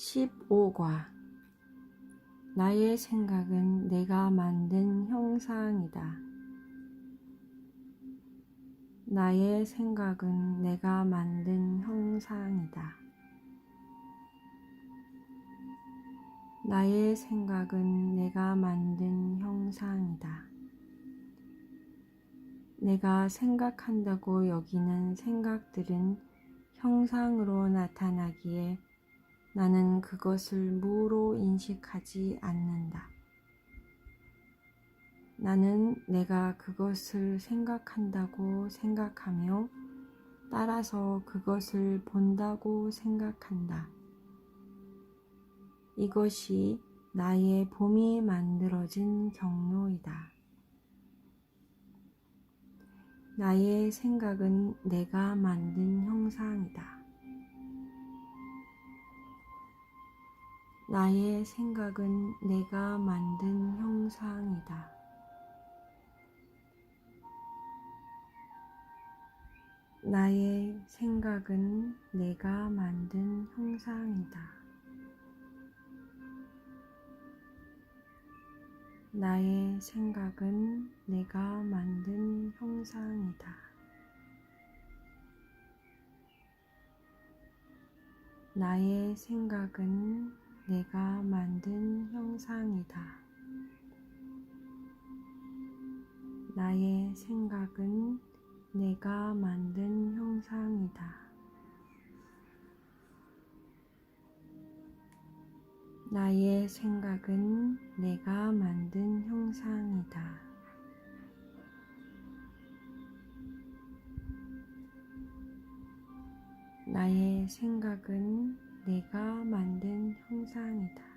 15과 나의 생각은 내가 만든 형상이다. 나의 생각은 내가 만든 형상이다. 나의 생각은 내가 만든 형상이다. 내가 생각한다고 여기는 생각들은 형상으로 나타나기에 나는 그것을 무로 인식하지 않는다. 나는 내가 그것을 생각한다고 생각하며 따라서 그것을 본다고 생각한다. 이것이 나의 봄이 만들어진 경로이다. 나의 생각은 내가 만든 형상이다. 나의 생각은 내가 만든 형상이다. 나의 생각은 내가 만든 형상이다. 나의 생각은 내가 만든 형상이다. 나의 생각은 내가 만든 형상이다. 나의 생각은 내가 만든 형상이다. 나의 생각은 내가 만든 형상이다. 나의 생각은 내가 만든 형상이다.